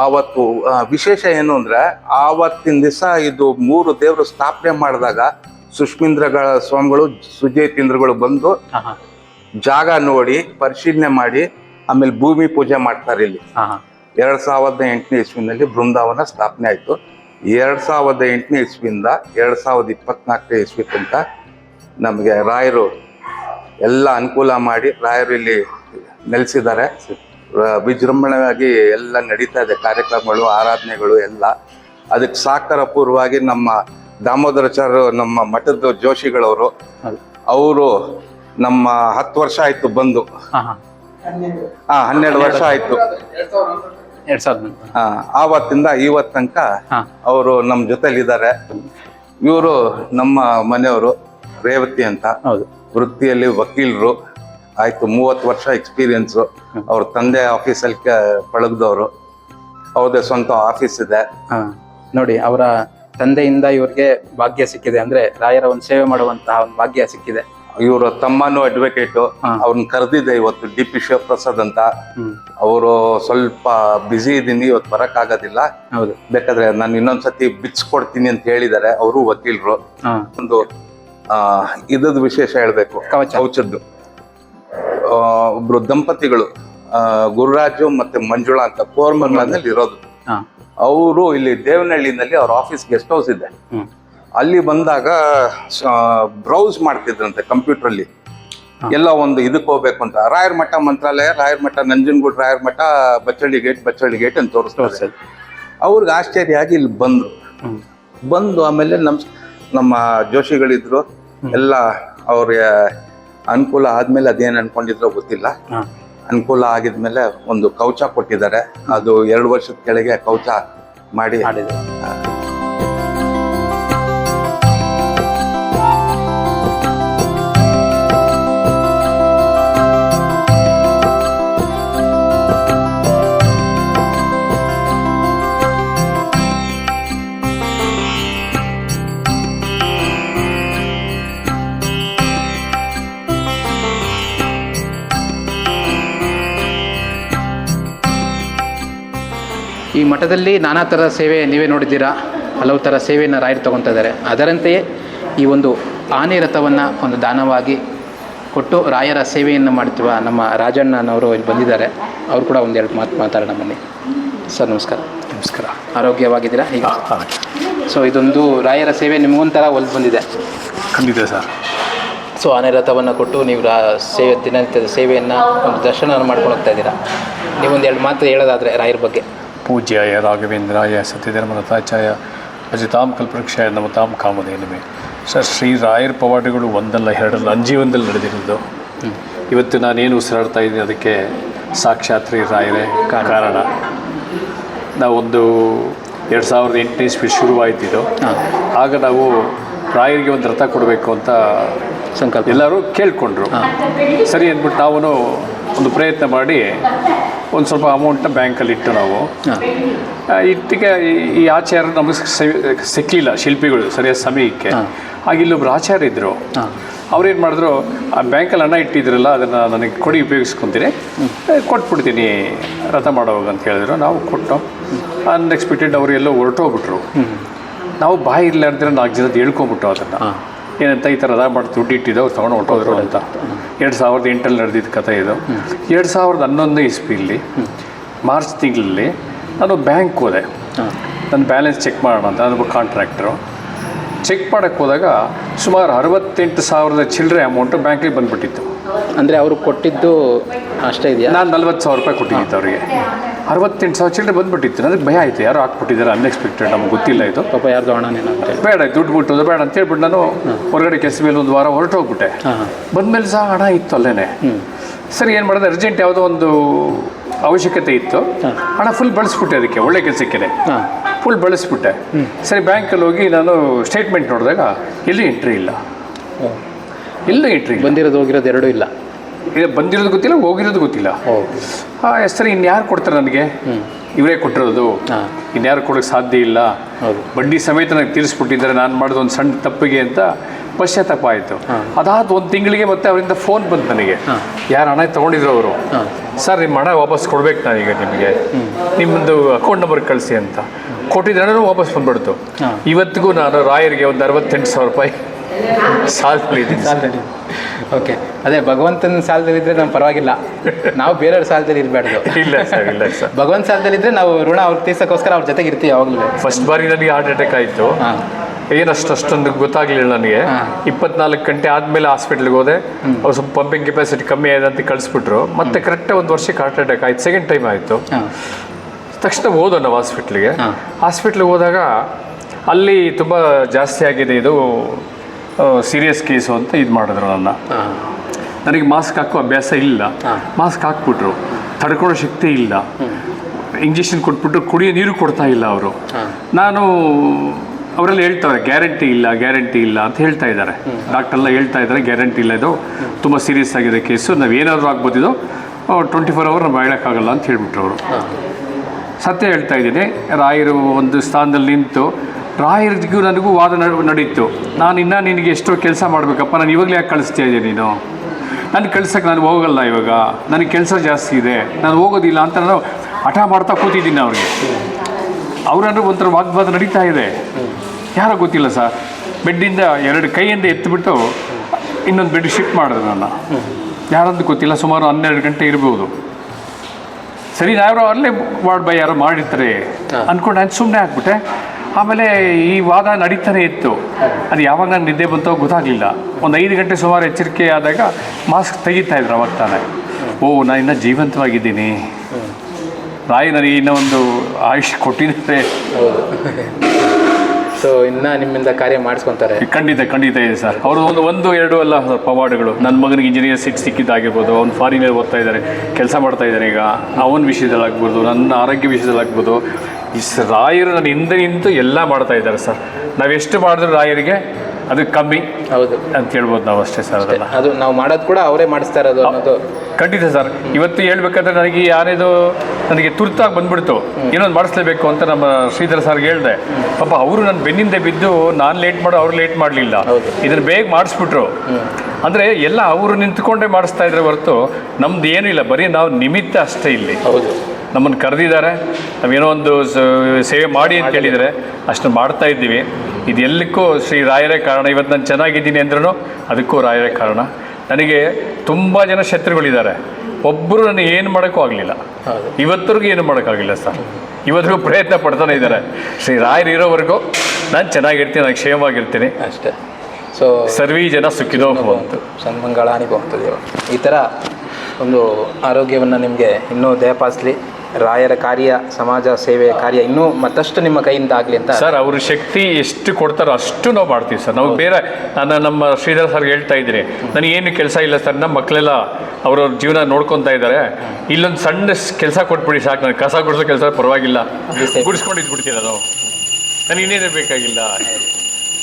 ಆವತ್ತು ಆ, ವಿಶೇಷ ಏನು ಅಂದ್ರೆ ಆವತ್ತಿನ ದಿವಸ ಇದು ಮೂರು ದೇವರು ಸ್ಥಾಪನೆ ಮಾಡಿದಾಗ ಸುಷ್ಮೀಂದ್ರಗಳ ಸ್ವಾಮಿಗಳು ಸುಜಯತೀಂದ್ರಗಳು ಬಂದು ಹಾ ಹಾ. ಜಾಗ ನೋಡಿ ಪರಿಶೀಲನೆ ಮಾಡಿ ಆಮೇಲೆ ಭೂಮಿ ಪೂಜೆ ಮಾಡ್ತಾರೆ ಇಲ್ಲಿ. ಹಾ ಹಾ. ಎರಡ್ ಸಾವಿರದ ಎಂಟನೇ ಇಸ್ವಿನಲ್ಲಿ ಬೃಂದಾವನ ಸ್ಥಾಪನೆ ಆಯಿತು. ಎರಡ್ ಸಾವಿರದ ಎಂಟನೇ ಇಸ್ವಿಯಿಂದ ಎರಡ್ ಸಾವಿರದ ಇಪ್ಪತ್ನಾಲ್ಕನೇ ಇಸ್ವಿ ತನಕ ನಮಗೆ ರಾಯರು ಎಲ್ಲ ಅನುಕೂಲ ಮಾಡಿ ರಾಯರು ಇಲ್ಲಿ ನೆಲೆಸಿದ್ದಾರೆ. ವಿಜೃಂಭಣೆಯಾಗಿ ಎಲ್ಲ ನಡೀತಾ ಇದೆ ಕಾರ್ಯಕ್ರಮಗಳು ಆರಾಧನೆಗಳು ಎಲ್ಲ. ಅದಕ್ಕೆ ಸಾಕಾರ ಪೂರ್ವವಾಗಿ ನಮ್ಮ ದಾಮೋದರಾಚಾರ್ಯ ನಮ್ಮ ಮಠದ ಜೋಶಿಗಳವರು ಅವರು ನಮ್ಮ ಹತ್ತು ವರ್ಷ ಆಯ್ತು ಬಂದು. ಹಾ ಹಾ. ಹಾ ಹನ್ನೆರಡು ವರ್ಷ ಆಯ್ತು. ಆ, ಆವತ್ತಿಂದ ಇವತ್ತು ತನಕ ಅವರು ನಮ್ಮ ಜೊತೆಲಿದ್ದಾರೆ. ಇವರು ನಮ್ಮ ಮನೆಯವರು ರೇವತಿ ಅಂತ. ಹೌದು. ವೃತ್ತಿಯಲ್ಲಿ ವಕೀಲರು ಆಯಿತು ಮೂವತ್ತು ವರ್ಷ ಎಕ್ಸ್ಪೀರಿಯನ್ಸು ಅವ್ರ ತಂದೆ ಆಫೀಸಲ್ಲಿ ಪಳಗ್ದವರು. ಅವ್ರದ್ದೇ ಸ್ವಂತ ಆಫೀಸ್ ಇದೆ. ಹಾ ನೋಡಿ ಅವರ ತಂದೆಯಿಂದ ಇವ್ರಿಗೆ ಭಾಗ್ಯ ಸಿಕ್ಕಿದೆ. ಅಂದ್ರೆ ರಾಯರ ಒಂದು ಸೇವೆ ಮಾಡುವಂತಹ ಒಂದು ಭಾಗ್ಯ ಸಿಕ್ಕಿದೆ. ಇವರು ತಮ್ಮನೂ ಅಡ್ವೊಕೇಟು ಹಾ. ಅವ್ರನ್ನ ಕರೆದಿದ್ದೆ ಇವತ್ತು ಡಿ ಪಿ ಶಿವಪ್ರಸಾದ್ ಅಂತ. ಹ್ಮ್. ಅವರು ಸ್ವಲ್ಪ ಬ್ಯುಸಿ ಇದ್ದೀನಿ ಇವತ್ತು ಬರೋಕ್ಕಾಗೋದಿಲ್ಲ. ಹೌದು. ಬೇಕಾದ್ರೆ ನಾನು ಇನ್ನೊಂದ್ಸತಿ ಬಿಚ್ಕೊಡ್ತೀನಿ ಅಂತ ಹೇಳಿದ್ದಾರೆ. ಅವರು ವಕೀಲರು. ಹಾ. ಒಂದು ಇದ್ದದ ವಿಶೇಷ ಹೇಳ್ಬೇಕು. ಕವಚ. ಕವಚದ್ದು. ಆ, ಒಬ್ರು ದಂಪತಿಗಳು ಆ, ಗುರುರಾಜು ಮತ್ತೆ ಮಂಜುಳಾ ಅಂತ ಕೋರ್ಮಂಗ್ಲದಲ್ಲಿ ಇರೋದು. ಅವರು ಇಲ್ಲಿ ದೇವನಹಳ್ಳಿನಲ್ಲಿ ಅವ್ರ ಆಫೀಸ್ ಗೆಸ್ಟ್ ಹೌಸ್ ಇದೆ. ಅಲ್ಲಿ ಬಂದಾಗ ಬ್ರೌಸ್ ಮಾಡ್ತಿದ್ರಂತೆ ಕಂಪ್ಯೂಟರ್ ಎಲ್ಲ ಒಂದು ಇದಕ್ಕೆ ಹೋಗ್ಬೇಕು ಅಂತ. ರಾಯರ್ ಮಠ ಮಂತ್ರಾಲಯ ರಾಯರ್ ಮಠ ನಂಜನಗೂಡು ರಾಯರ್ ಮಠ ಬಚ್ಚಳ್ಳಿ ಗೇಟ್ ಬಚ್ಚಳ್ಳಿ ಗೇಟ್ ಅಂತ ತೋರಿಸ್ತಾರೆ. ಅವ್ರಿಗೆ ಆಶ್ಚರ್ಯ ಆಗಿ ಇಲ್ಲಿ ಬಂದ್ರು. ಬಂದು ಆಮೇಲೆ ನಮ್ಮ ನಮ್ಮ ಜೋಶಿಗಳಿದ್ರು ಎಲ್ಲ ಅವ್ರಿಗೆ ಅನುಕೂಲ ಆದ್ಮೇಲೆ ಅದೇನು ಅನ್ಕೊಂಡಿದ್ರೋ ಗೊತ್ತಿಲ್ಲ. ಅನುಕೂಲ ಆಗಿದ್ಮೇಲೆ ಒಂದು ಕೌಚ ಕೊಟ್ಟಿದ್ದಾರೆ. ಅದು ಎರಡು ವರ್ಷದ ಕೆಳಗೆ ಕವಚ ಮಾಡಿ ಈ ಮಠದಲ್ಲಿ ನಾನಾ ಥರದ ಸೇವೆ ನೀವೇ ನೋಡಿದ್ದೀರಾ? ಹಲವು ಥರ ಸೇವೆಯನ್ನು ರಾಯರು ತಗೊತಾ ಇದ್ದಾರೆ. ಅದರಂತೆಯೇ ಈ ಒಂದು ಆನೆ ರಥವನ್ನು ಒಂದು ದಾನವಾಗಿ ಕೊಟ್ಟು ರಾಯರ ಸೇವೆಯನ್ನು ಮಾಡ್ತಿರುವ ನಮ್ಮ ರಾಜಣ್ಣನವರು ಇಲ್ಲಿ ಬಂದಿದ್ದಾರೆ. ಅವರು ಕೂಡ ಒಂದೆರಡು ಮಾತು ಮಾತಾಡೋಣ ಬನ್ನಿ. ಸರ್ ನಮಸ್ಕಾರ. ನಮಸ್ಕಾರ. ಆರೋಗ್ಯವಾಗಿದ್ದೀರಾ? ಈಗ ಸೊ ಇದೊಂದು ರಾಯರ ಸೇವೆ ನಿಮಗೊಂಥರ ಒಲ್ದು ಬಂದಿದೆ. ಖಂಡಿತ ಸರ್. ಸೊ ಆನೆ ರಥವನ್ನು ಕೊಟ್ಟು ನೀವು ರಾ ಸೇವೆ ದಿನನಿತ್ಯದ ಸೇವೆಯನ್ನು ಒಂದು ದರ್ಶನವನ್ನು ಮಾಡ್ಕೊಂಡು ಹೋಗ್ತಾ ಇದ್ದೀರಾ? ನೀವೊಂದು ಎರಡು ಮಾತು ಹೇಳೋದಾದರೆ ರಾಯರ ಬಗ್ಗೆ. ಪೂಜ್ಯಾಯ ರಾಘವೇಂದ್ರಾಯ ಸತ್ಯಧರ್ಮರಥಾಚಾಯ ಅಜಿತಾಂ ಕಲ್ಪವೃಕ್ಷಾಯ ನಮತಾಂ ಕಾಮಧೇನುಮೆ ಸರ್ ಶ್ರೀ ರಾಯರ ಪವಾಡಗಳು ಒಂದಲ್ಲ ಎರಡಲ್ಲ ಅಂಜೀವನದಲ್ಲಿ ನಡೆದಿರೋದು ಇವತ್ತು ನಾನೇನು ಉಸಿರಾಡ್ತಾ ಇದ್ದೀನಿ ಅದಕ್ಕೆ ಸಾಕ್ಷಾತ್ ಶ್ರೀ ರಾಯರೇ ಕಾರಣ. ನಾವೊಂದು ಎರಡು ಸಾವಿರದ ಎಂಟನೇ ಇಸ್ವಿ ಶುರುವಾಯ್ತಿದ್ದು ಹಾಂ. ಆಗ ನಾವು ರಾಯರಿಗೆ ಒಂದು ರಥ ಕೊಡಬೇಕು ಅಂತ ಸಂಕಲ್ಪ. ಎಲ್ಲರೂ ಕೇಳಿಕೊಂಡ್ರು. ಸರಿ ಅಂದ್ಬಿಟ್ಟು ನಾವು ಒಂದು ಪ್ರಯತ್ನ ಮಾಡಿ ಒಂದು ಸ್ವಲ್ಪ ಅಮೌಂಟ್ನ ಬ್ಯಾಂಕಲ್ಲಿ ಇಟ್ಟು ನಾವು. ಇಟ್ಟಿಗೆ ಈ- ಈ ಆಚಾರ ನಮಗೆ ಸಿಕ್ಕಲಿಲ್ಲ ಶಿಲ್ಪಿಗಳು ಸರಿಯಾದ ಸಮಯಕ್ಕೆ. ಹಾಗೆ ಆಗ ಇಲ್ಲೊಬ್ರು ಆಚಾರ್ಯ ಇದ್ದರು ಅವ್ರೇನು ಮಾಡಿದ್ರು ಆ ಬ್ಯಾಂಕಲ್ಲಿ ಹಣ ಇಟ್ಟಿದ್ರಲ್ಲ ಅದನ್ನು ನನಗೆ ಕೊಡಿ ಉಪಯೋಗಿಸ್ಕೊತೀನಿ. ಕೊಟ್ಬಿಡ್ತೀನಿ ರಥ ಮಾಡೋವಾಗ ಅಂತ ಹೇಳಿದ್ರು. ನಾವು ಕೊಟ್ಟು ಅನ್ಎಕ್ಸ್ಪೆಕ್ಟೆಡ್ ಅವರು ಎಲ್ಲೋ ಹೊರಟೋಗ್ಬಿಟ್ರು. ನಾವು ಬಾಯಿ ಇರಲಾರ್ದ್ರೆ ನಾಲ್ಕು ಜನದ ಹೇಳ್ಕೊಂಬಿಟ್ಟು ಅದನ್ನು. ಏನಂತ ಈ ಥರ ಮಾಡಿ ದುಡ್ಡು ಇಟ್ಟಿದ್ದು ಅವ್ರು ತೊಗೊಂಡು ಹೊಟ್ಟೋದ್ರು ಅಂತ. ಎರಡು ಸಾವಿರದ ಎಂಟಲ್ಲಿ ನಡೆದಿದ್ದ ಕಥೆ ಇದು. ಎರಡು ಸಾವಿರದ ಹನ್ನೊಂದನೇ ಇಸ್ವಿಯಲ್ಲಿ ಮಾರ್ಚ್ ತಿಂಗಳಲ್ಲಿ ನಾನು ಬ್ಯಾಂಕ್ ಹೋದೆ. ನನ್ನ ಬ್ಯಾಲೆನ್ಸ್ ಚೆಕ್ ಮಾಡೋಣ ಅಂತ ನಾನು ಕಾಂಟ್ರಾಕ್ಟ್ರು. ಚೆಕ್ ಮಾಡೋಕ್ಕೆ ಹೋದಾಗ ಸುಮಾರು ಅರವತ್ತೆಂಟು ಸಾವಿರದ ಚಿಲ್ಲರೆ ಅಮೌಂಟು ಬ್ಯಾಂಕಿಗೆ ಬಂದುಬಿಟ್ಟಿತ್ತು. ಅಂದರೆ ಅವರು ಕೊಟ್ಟಿದ್ದು ಅಷ್ಟೇ ಇದೆಯಾ? ನಾನು ನಲ್ವತ್ತು ಸಾವಿರ ರೂಪಾಯಿ ಕೊಟ್ಟಿದ್ದೆ ಅವರಿಗೆ. ಅರವತ್ತೆಂಟು ಸಾವಿರ ಚಿಲ್ಲರೆ ಬಂದ್ಬಿಟ್ಟಿತ್ತು. ನನಗೆ ಭಯ ಆಯಿತು. ಯಾರೋ ಹಾಕ್ಬಿಟ್ಟಿದ್ದಾರೆ ಅನ್ಎಕ್ಸ್ಪೆಕ್ಟೆಡ್ ನಮ್ಗೆ ಗೊತ್ತಿಲ್ಲ ಇದು. ಪಾಪ ಯಾರ್ದು ಹಣ ಬೇಡ ದುಡ್ಡು ಬಿಟ್ಟು ಬೇಡ ಅಂತ ಹೇಳ್ಬಿಟ್ಟು ನಾನು ಹೊರಗಡೆ ಕೆಲಸ ಮೇಲೆ ಒಂದು ವಾರ ಹೊರಟೋಗ್ಬಿಟ್ಟೆ. ಬಂದಮೇಲೆ ಸಹ ಹಣ ಇತ್ತು ಅಲ್ಲೇ ಸರಿ ಏನು ಮಾಡೋದು? ಅರ್ಜೆಂಟ್ ಯಾವುದೋ ಒಂದು ಅವಶ್ಯಕತೆ ಇತ್ತು. ಹಣ ಫುಲ್ ಬಳಸ್ಬಿಟ್ಟೆ ಅದಕ್ಕೆ ಒಳ್ಳೆ ಕೆಲಸಕ್ಕೆ ಹಾಂ. ಫುಲ್ ಬಳಸ್ಬಿಟ್ಟೆ. ಸರಿ ಬ್ಯಾಂಕಲ್ಲಿ ಹೋಗಿ ನಾನು ಸ್ಟೇಟ್ಮೆಂಟ್ ನೋಡಿದಾಗ ಎಲ್ಲಿ ಎಂಟ್ರಿ ಇಲ್ಲ. ಎಲ್ಲೂ ಎಂಟ್ರಿ ಬಂದಿರೋದು ಹೋಗಿರೋದು ಎರಡೂ ಇಲ್ಲ. ಇದು ಬಂದಿರೋದು ಗೊತ್ತಿಲ್ಲ ಹೋಗಿರೋದು ಗೊತ್ತಿಲ್ಲ. ಆ ಹೆಸರು ಸರಿ ಇನ್ಯಾರು ಕೊಡ್ತಾರೆ ನನಗೆ? ಇವರೇ ಕೊಟ್ಟಿರೋದು. ಇನ್ಯಾರು ಕೊಡೋಕ್ಕೆ ಸಾಧ್ಯ ಇಲ್ಲ. ಬಡ್ಡಿ ಸಮೇತ ನನಗೆ ತೀರಿಸ್ಬಿಟ್ಟಿದ್ದಾರೆ ನಾನು ಮಾಡೋದು ಒಂದು ಸಣ್ಣ ತಪ್ಪಿಗೆ ಅಂತ ಪಶ್ಚಾತ್ತಾಪ ಆಯಿತು. ಅದಾದ ಒಂದು ತಿಂಗಳಿಗೆ ಮತ್ತೆ ಅವರಿಂದ ಫೋನ್ ಬಂತು ನನಗೆ. ಯಾರು ಹಣ ತೊಗೊಂಡಿದ್ರು ಅವರು? ಸರ್ ನಿಮ್ಮ ಹಣ ವಾಪಸ್ ಕೊಡ್ಬೇಕು ನಾನೀಗ ನಿಮಗೆ. ನಿಮ್ಮದು ಅಕೌಂಟ್ ನಂಬರ್ ಕಳಿಸಿ ಅಂತ. ಕೊಟ್ಟಿದ್ದ ಹಣನೂ ವಾಪಸ್ ಬಂದ್ಬಿಡ್ತು. ಇವತ್ತಿಗೂ ನಾನು ರಾಯರಿಗೆ ಒಂದು ಅರವತ್ತೆಂಟು ಸಾವಿರ ರೂಪಾಯಿ ಸಾಲದಲ್ಲಿ ಓಕೆ ಅದೇ ಭಗವಂತನ ಸಾಲದಲ್ಲಿ ಇದ್ರೆ ನಮ್ಗೆ ಪರವಾಗಿಲ್ಲ. ನಾವು ಬೇರೆಯವ್ರ ಸಾಲದಲ್ಲಿ ಇರಬಾರ್ದು ಇಲ್ಲ ಸರ್ ಇಲ್ಲ ಸರ್. ಭಗವಂತ ಸಾಲದಲ್ಲಿ ಇದ್ರೆ ನಾವು ಋಣ ಅವ್ರು ತೀರ್ಸೋಕ್ಕೋಸ್ಕರ ಅವ್ರ ಜೊತೆಗೆ ಇರ್ತೀವಿ ಯಾವಾಗಲೂ. ಫಸ್ಟ್ ಬಾರಿ ನನಗೆ ಹಾರ್ಟ್ ಅಟ್ಯಾಕ್ ಆಯಿತು. ಏನಷ್ಟು ಅಷ್ಟೊಂದು ಗೊತ್ತಾಗ್ಲಿಲ್ಲ ನನಗೆ. ಇಪ್ಪತ್ನಾಲ್ಕು ಗಂಟೆ ಆದಮೇಲೆ ಹಾಸ್ಪಿಟ್ಲಿಗೆ ಹೋದೆ. ಅವ್ರು ಸ್ವಲ್ಪ ಪಂಪಿಂಗ್ ಕೆಪಾಸಿಟಿ ಕಮ್ಮಿ ಆಗಿದೆ ಅಂತ ಕಳಿಸ್ಬಿಟ್ರು. ಮತ್ತೆ ಕರೆಕ್ಟ್ ಒಂದು ವರ್ಷಕ್ಕೆ ಹಾರ್ಟ್ ಅಟ್ಯಾಕ್ ಆಯ್ತು. ಸೆಕೆಂಡ್ ಟೈಮ್ ಆಯಿತು. ತಕ್ಷಣ ಹೋದ ನಾವು ಹಾಸ್ಪಿಟ್ಲಿಗೆ. ಹಾಸ್ಪಿಟ್ಲಿಗೆ ಹೋದಾಗ ಅಲ್ಲಿ ತುಂಬ ಜಾಸ್ತಿ ಆಗಿದೆ. ಇದು ಸೀರಿಯಸ್ ಕೇಸು ಅಂತ ಇದು ಮಾಡಿದ್ರು ನನ್ನ. ನನಗೆ ಮಾಸ್ಕ್ ಹಾಕೋ ಅಭ್ಯಾಸ ಇಲ್ಲ. ಮಾಸ್ಕ್ ಹಾಕ್ಬಿಟ್ರು. ತಡ್ಕೊಳ್ಳೋ ಶಕ್ತಿ ಇಲ್ಲ. ಇಂಜೆಕ್ಷನ್ ಕೊಟ್ಬಿಟ್ಟು ಕುಡಿಯೋ ನೀರು ಕೊಡ್ತಾ ಇಲ್ಲ ಅವರು. ನಾನು ಅವರೆಲ್ಲ ಹೇಳ್ತಾರೆ ಗ್ಯಾರಂಟಿ ಇಲ್ಲ ಗ್ಯಾರಂಟಿ ಇಲ್ಲ ಅಂತ ಹೇಳ್ತಾ ಇದ್ದಾರೆ. ಡಾಕ್ಟರ್ಲ್ಲ ಹೇಳ್ತಾ ಇದ್ದಾರೆ ಗ್ಯಾರಂಟಿ ಇಲ್ಲ ಇದು. ತುಂಬ ಸೀರಿಯಸ್ ಆಗಿದೆ ಕೇಸು ನಾವು ಏನಾದರೂ ಆಗ್ಬೋದಿದೋ ಟ್ವೆಂಟಿ ಫೋರ್ ಅವರ್ ನಾವು ಹೇಳೋಕ್ಕಾಗಲ್ಲ ಅಂತ ಹೇಳ್ಬಿಟ್ರು ಅವರು. ಸತ್ಯ ಹೇಳ್ತಾ ಇದ್ದೀನಿ. ರಾಯರು ಒಂದು ಸ್ಥಾನದಲ್ಲಿ ನಿಂತು ರಾಯರಿಗೂ ನನಗೂ ವಾದ ನಡೆಯಿತು. ನಡೀತು ನಾನು ಇನ್ನೂ ನಿನಗೆ ಎಷ್ಟೋ ಕೆಲಸ ಮಾಡಬೇಕಪ್ಪ ನಾನು ಇವಾಗಲೇ ಯಾಕೆ ಕಳಿಸ್ತಾ ಇದ್ದೀನಿ ನೀನು? ನಾನು ಕಳ್ಸೋಕ್ಕೆ ನಾನು ಹೋಗಲ್ಲ ಇವಾಗ. ನನಗೆ ಕೆಲಸ ಜಾಸ್ತಿ ಇದೆ. ನಾನು ಹೋಗೋದಿಲ್ಲ ಅಂತ ನಾನು ಹಠ ಮಾಡ್ತಾ ಕೂತಿದ್ದೀನಿ ಅವ್ರಿಗೆ. ಅವರನ್ನು ಒಂಥರ ವಾಗ್ವಾದ ನಡೀತಾ ಇದೆ. ಯಾರೋ ಗೊತ್ತಿಲ್ಲ ಸರ್. ಬೆಡ್ಡಿಂದ ಎರಡು ಕೈಯಿಂದ ಎತ್ತಿಬಿಟ್ಟು ಇನ್ನೊಂದು ಬೆಡ್ ಶಿಫ್ಟ್ ಮಾಡಿದ್ರು ನನ್ನ. ಯಾರಂತ ಗೊತ್ತಿಲ್ಲ ಸುಮಾರು ಹನ್ನೆರಡು ಗಂಟೆ ಇರ್ಬೋದು. ಸರಿ ಯಾರೋ ಅಲ್ಲೇ ವಾರ್ಡ್ ಬೈ ಯಾರೋ ಮಾಡಿರ್ತಾರೆ. ಅಂದ್ಕೊಂಡು ನಾನು ಸುಮ್ಮನೆ ಆಗ್ಬಿಟ್ಟೆ. ಆಮೇಲೆ ಈ ವಾದ ನಡೀತಾನೆ ಇತ್ತು. ಅದು ಯಾವಾಗ ನಾನು ನಿದ್ದೆ ಬಂತೋ ಗೊತ್ತಾಗಲಿಲ್ಲ. ಒಂದು ಐದು ಗಂಟೆ ಸುಮಾರು ಎಚ್ಚರಿಕೆ ಆದಾಗ ಮಾಸ್ಕ್ ತೆಗಿತಾ ಇದ್ರು ಅವಾಗ ತಾನೆ ಓ ನಾನು ಇನ್ನೂ ಜೀವಂತವಾಗಿದ್ದೀನಿ. ರಾಯಿ ನನಗೆ ಇನ್ನೂ ಒಂದು ಆಯುಷ್ ಕೊಟ್ಟಿದ್ದಾರೆ. ಸೊ ಇನ್ನ ನಿಮ್ಮಿಂದ ಕಾರ್ಯ ಮಾಡಿಸ್ಕೊಂತಾರೆ. ಖಂಡಿತ ಖಂಡಿತ ಇದೆ ಸರ್. ಅವರು ಒಂದು ಒಂದು ಎರಡು ಅಲ್ಲ ಸರ್ ಪವಾಡಗಳು. ನನ್ನ ಮಗನಿಗೆ ಇಂಜಿನಿಯರ್ ಸೀಟ್ ಸಿಕ್ಕಿದ್ದಾಗಿರ್ಬೋದು ಅವ್ನು ಫಾರಿನಲ್ಲಿ ಓದ್ತಾ ಇದ್ದಾರೆ ಕೆಲಸ ಮಾಡ್ತಾ ಇದ್ದಾರೆ ಈಗ. ಅವನ ವಿಷಯದಲ್ಲಾಗ್ಬೋದು ನನ್ನ ಆರೋಗ್ಯ ವಿಷಯದಲ್ಲಾಗ್ಬೋದು ಈ ಸ- ರಾಯರು ನನ್ನ ಹಿಂದೆ ನಿಂತು ಎಲ್ಲ ಮಾಡ್ತಾ ಇದ್ದಾರೆ ಸರ್. ನಾವೆಷ್ಟು ಮಾಡಿದ್ರು ರಾಯರಿಗೆ ಅದು ಕಮ್ಮಿ ಹೌದು. ಅಂತ ಹೇಳ್ಬೋದು ನಾವು ಅಷ್ಟೇ ಸರ್ ಅದು ನಾವು ಮಾಡೋದು ಕೂಡ ಅವರೇ ಮಾಡಿಸ್ತಾ ಇರೋದು ಅನ್ನೋದು ಖಂಡಿತ ಸರ್. ಇವತ್ತು ಹೇಳ್ಬೇಕಾದ್ರೆ ನನಗೆ ಯಾರೇದು ನನಗೆ ತುರ್ತಾಗಿ ಬಂದ್ಬಿಡ್ತು. ಏನೊಂದು ಮಾಡಿಸ್ಲೇಬೇಕು ಅಂತ ನಮ್ಮ ಶ್ರೀಧರ್ ಸರ್ಗೆ ಹೇಳಿದೆ. ಪಾಪ ಅವರು ನನ್ನ ಬೆನ್ನಿಂದೆ ಬಿದ್ದು ನಾನು ಲೇಟ್ ಮಾಡೋ ಅವ್ರು ಲೇಟ್ ಮಾಡಲಿಲ್ಲ. ಇದನ್ನು ಬೇಗ ಮಾಡಿಸ್ಬಿಟ್ರು. ಅಂದರೆ ಎಲ್ಲ ಅವರು ನಿಂತ್ಕೊಂಡೇ ಮಾಡಿಸ್ತಾ ಇದ್ರೆ ಹೊರತು ನಮ್ದು ಏನೂ ಇಲ್ಲ. ಬರೀ ನಾವು ನಿಮಿತ್ತ ಅಷ್ಟೇ ಇಲ್ಲಿ. ನಮ್ಮನ್ನು ಕರೆದಿದ್ದಾರೆ. ನಾವೇನೋ ಒಂದು ಸೇವೆ ಮಾಡಿ ಅಂತ ಹೇಳಿದರೆ ಅಷ್ಟು ಮಾಡ್ತಾ ಇದ್ದೀವಿ. ಇದೆಲ್ಲಕ್ಕೂ ಶ್ರೀ ರಾಯರೇ ಕಾರಣ. ಇವತ್ತು ನಾನು ಚೆನ್ನಾಗಿದ್ದೀನಿ ಅಂದ್ರೂ ಅದಕ್ಕೂ ರಾಯರೇ ಕಾರಣ. ನನಗೆ ತುಂಬ ಜನ ಶತ್ರುಗಳಿದ್ದಾರೆ. ಒಬ್ಬರು ನನಗೆ ಏನು ಮಾಡೋಕ್ಕೂ ಆಗಲಿಲ್ಲ. ಇವತ್ತರಿಗೂ ಏನು ಮಾಡೋಕ್ಕಾಗಲಿಲ್ಲ ಸರ್. ಇವತ್ತಿಗೂ ಪ್ರಯತ್ನ ಪಡ್ತಾನೆ ಇದ್ದಾರೆ. ಶ್ರೀ ರಾಯರು ಇರೋವರೆಗೂ ನಾನು ಚೆನ್ನಾಗಿರ್ತೀನಿ ನಾನು ಕ್ಷೇಮವಾಗಿರ್ತೀನಿ. ಅಷ್ಟೇ. ಸೊ ಸರ್ವೀ ಜನ ಸುಖಿನೋ ಬಂತು ಸನ್ಮಂಗಳಾನಿ ಭವಂತು ಈ ಥರ ಒಂದು ಆರೋಗ್ಯವನ್ನು ನಿಮಗೆ ಇನ್ನೂ ದಯಪಾಲಿಸಲಿ. ರಾಯರ ಕಾರ್ಯ ಸಮಾಜ ಸೇವೆಯ ಕಾರ್ಯ ಇನ್ನೂ ಮತ್ತಷ್ಟು ನಿಮ್ಮ ಕೈಯಿಂದ ಆಗಲಿ ಅಂತ ಸರ್ ಅವ್ರ ಶಕ್ತಿ ಎಷ್ಟು ಕೊಡ್ತಾರೋ ಅಷ್ಟು ನಾವು ಮಾಡ್ತೀವಿ ಸರ್. ನಾವು ಬೇರೆ ನಾನು ನಮ್ಮ ಶ್ರೀಧರ್ ಸರ್ ಹೇಳ್ತಾ ಇದ್ದೀನಿ ನನಗೇನು ಕೆಲಸ ಇಲ್ಲ ಸರ್ ನಮ್ಮ ಮಕ್ಕಳೆಲ್ಲ ಅವ್ರವ್ರ ಜೀವನ ನೋಡ್ಕೊತಾ ಇದ್ದಾರೆ. ಇಲ್ಲೊಂದು ಸಣ್ಣ ಕೆಲಸ ಕೊಟ್ಬಿಡಿ ಸಾಕು ನನಗೆ ಕಸ ಗುಡಿಸೋ ಕೆಲಸ ಪರವಾಗಿಲ್ಲ. ಗುಡಿಸ್ಕೊಂಡು ಇದ್ಬಿಡ್ತೀನಿ ನಾನು ನನಗೆ ಇನ್ನೇನೇ ಬೇಕಾಗಿಲ್ಲ.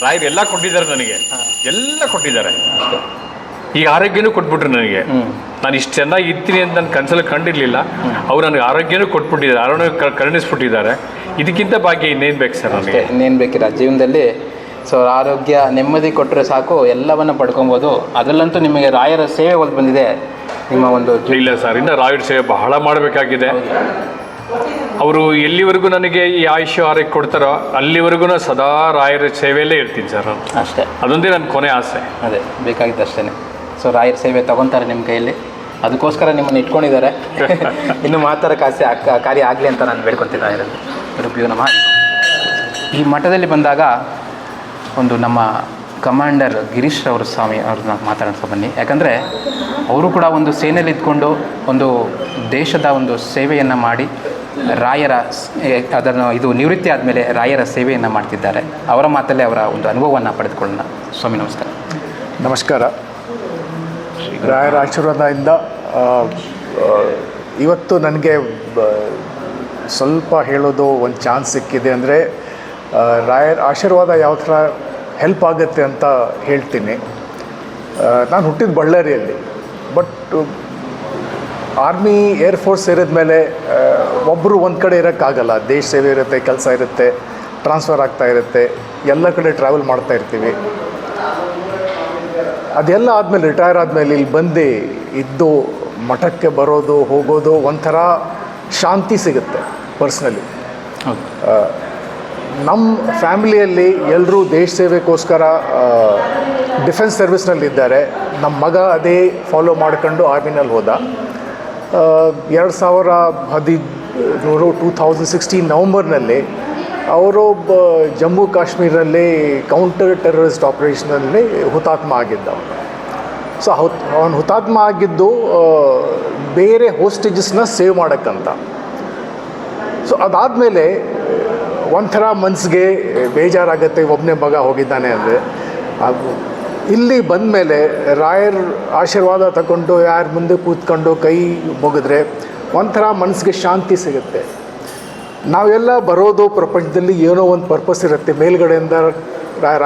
ರಾಯರು ಎಲ್ಲ ಕೊಟ್ಟಿದ್ದಾರೆ ನನಗೆ. ಎಲ್ಲ ಕೊಟ್ಟಿದ್ದಾರೆ. ಈಗ ಆರೋಗ್ಯನೂ ಕೊಟ್ಬಿಟ್ರು ನನಗೆ. ನಾನು ಇಷ್ಟು ಚೆನ್ನಾಗಿ ಇರ್ತೀನಿ ಅಂತ ನನ್ನ ಕನಸಲ್ಲಿ ಕಂಡಿರಲಿಲ್ಲ. ಅವ್ರು ನನಗೆ ಆರೋಗ್ಯನೂ ಕೊಟ್ಬಿಟ್ಟಿದ್ದಾರೆ. ಆರೋಗ್ಯ ಕರುಣಿಸ್ಬಿಟ್ಟಿದ್ದಾರೆ. ಇದಕ್ಕಿಂತ ಭಾಗ್ಯ ಇನ್ನೇನು ಬೇಕು ಸರ್ ನನಗೆ ಇನ್ನೇನು ಬೇಕಿರ ಜೀವನದಲ್ಲಿ ಸೊ ಆರೋಗ್ಯ ನೆಮ್ಮದಿ ಕೊಟ್ಟರೆ ಸಾಕು ಎಲ್ಲವನ್ನು ಪಡ್ಕೊಬೋದು. ಅದರಲ್ಲಂತೂ ನಿಮಗೆ ರಾಯರ ಸೇವೆ ಹೊಲ್ದು ಬಂದಿದೆ. ನಿಮ್ಮ ಒಂದು ಇಲ್ಲ ಸರ್ ಇನ್ನು ರಾಯರ ಸೇವೆ ಬಹಳ ಮಾಡಬೇಕಾಗಿದೆ. ಅವರು ಎಲ್ಲಿವರೆಗೂ ನನಗೆ ಈ ಆಯುಷ್ಯ ಆರೋಗ್ಯ ಕೊಡ್ತಾರೋ ಅಲ್ಲಿವರೆಗೂ ಸದಾ ರಾಯರ ಸೇವೆಯಲ್ಲೇ ಇರ್ತೀನಿ ಸರ್ ಅಷ್ಟೇ. ಅದೊಂದೇ ನನ್ನ ಕೊನೆ ಆಸೆ. ಅದೇ ಬೇಕಾಗಿತ್ತು ಅಷ್ಟೇ ಸೊ ರಾಯರ ಸೇವೆ ತಗೊತಾರೆ ನಿಮ್ಮ ಕೈಯಲ್ಲಿ. ಅದಕ್ಕೋಸ್ಕರ ನಿಮ್ಮನ್ನು ಇಟ್ಕೊಂಡಿದ್ದಾರೆ. ಇನ್ನು ಮಾತಾರ ಕಾಸೆ ಕಾರ್ಯ ಆಗಲಿ ಅಂತ ನಾನು ಬೇಡ್ಕೊತಿದ್ದ ಇರೋದು ನಮ್ಮ ನಮಃ. ಈ ಮಠದಲ್ಲಿ ಬಂದಾಗ ಒಂದು ನಮ್ಮ ಕಮಾಂಡರ್ ಗಿರೀಶ್ ಅವರ ಸ್ವಾಮಿ ಅವ್ರನ್ನ ಮಾತಾಡ್ಕೊ ಬನ್ನಿ. ಯಾಕಂದರೆ ಅವರು ಕೂಡ ಒಂದು ಸೇನೆಯಲ್ಲಿ ಇದ್ಕೊಂಡು ಒಂದು ದೇಶದ ಒಂದು ಸೇವೆಯನ್ನು ಮಾಡಿ ರಾಯರ ಅದನ್ನು ಇದು ನಿವೃತ್ತಿ ಆದಮೇಲೆ ರಾಯರ ಸೇವೆಯನ್ನು ಮಾಡ್ತಿದ್ದಾರೆ. ಅವರ ಮಾತಲ್ಲೇ ಅವರ ಒಂದು ಅನುಭವವನ್ನು ಪಡೆದುಕೊಳ್ಳೋಣ. ಸ್ವಾಮಿ ನಮಸ್ಕಾರ. ನಮಸ್ಕಾರ. ರಾಯರ ಆಶೀರ್ವಾದದಿಂದ ಇವತ್ತು ನನಗೆ ಸ್ವಲ್ಪ ಹೇಳೋದು ಒಂದು ಚಾನ್ಸ್ ಸಿಕ್ಕಿದೆ ಅಂದರೆ ರಾಯರ ಆಶೀರ್ವಾದ ಯಾವ ಥರ ಹೆಲ್ಪ್ ಆಗುತ್ತೆ ಅಂತ ಹೇಳ್ತೀನಿ. ನಾನು ಹುಟ್ಟಿದ ಬಳ್ಳಾರಿಯಲ್ಲಿ ಬಟ್ ಆರ್ಮಿ ಏರ್ಫೋರ್ಸ್ ಸೇರಿದ ಮೇಲೆ ಒಬ್ಬರು ಒಂದು ಕಡೆ ಇರೋಕ್ಕಾಗಲ್ಲ. ದೇಶ ಸೇವೆ ಇರುತ್ತೆ, ಕೆಲಸ ಇರುತ್ತೆ ಟ್ರಾನ್ಸ್ಫರ್ ಆಗ್ತಾ ಇರುತ್ತೆ, ಎಲ್ಲ ಕಡೆ ಟ್ರಾವೆಲ್ ಮಾಡ್ತಾ ಇರ್ತೀವಿ. ಅದೆಲ್ಲ ಆದಮೇಲೆ ರಿಟೈರ್ ಆದಮೇಲೆ ಇಲ್ಲಿ ಬಂದು ಇದ್ದು ಮಠಕ್ಕೆ ಬರೋದು ಹೋಗೋದು ಒಂಥರ ಶಾಂತಿ ಸಿಗುತ್ತೆ ಪರ್ಸ್ನಲಿ. ನಮ್ಮ ಫ್ಯಾಮಿಲಿಯಲ್ಲಿ ಎಲ್ಲರೂ ದೇಶ ಸೇವೆಗೋಸ್ಕರ ಡಿಫೆನ್ಸ್ ಸರ್ವಿಸ್ನಲ್ಲಿದ್ದಾರೆ. ನಮ್ಮ ಮಗ ಅದೇ ಫಾಲೋ ಮಾಡ್ಕೊಂಡು ಆರ್ಮಿನಲ್ಲಿ ಹೋದ. ಎರಡು ಸಾವಿರ ಹದಿನೂರು ಟೂ ತೌಸಂಡ್ ಸಿಕ್ಸ್ಟೀನ್ ನವಂಬರ್ನಲ್ಲಿ ಅವರು ಬ ಜಮ್ಮು ಕಾಶ್ಮೀರಲ್ಲಿ ಕೌಂಟರ್ ಟೆರರಿಸ್ಟ್ ಆಪರೇಷನಲ್ಲಿ ಹುತಾತ್ಮ ಆಗಿದ್ದ ಸೊ ಹುತ್ ಅವನು ಹುತಾತ್ಮ ಆಗಿದ್ದು ಬೇರೆ ಹೋಸ್ಟೇಜಸ್ನ ಸೇವ್ ಮಾಡೋಕ್ಕಂತ. ಸೊ ಅದಾದಮೇಲೆ, ಒಂಥರ ಮನಸ್ಸಿಗೆ ಬೇಜಾರಾಗತ್ತೆ ಒಬ್ಬನೇ ಮಗ ಹೋಗಿದ್ದಾನೆ ಅಂದರೆ. ಅದು ಇಲ್ಲಿ ಬಂದಮೇಲೆ ರಾಯರ್ ಆಶೀರ್ವಾದ ತಗೊಂಡು, ಯಾರ ಮುಂದೆ ಕೂತ್ಕೊಂಡು ಕೈ ಮುಗಿದ್ರೆ, ಒಂಥರ ಮನಸ್ಸಿಗೆ ಶಾಂತಿ ಸಿಗುತ್ತೆ. ನಾವೆಲ್ಲ ಬರೋದು ಪ್ರಪಂಚದಲ್ಲಿ ಏನೋ ಒಂದು ಪರ್ಪಸ್ ಇರುತ್ತೆ. ಮೇಲ್ಗಡೆಯಿಂದ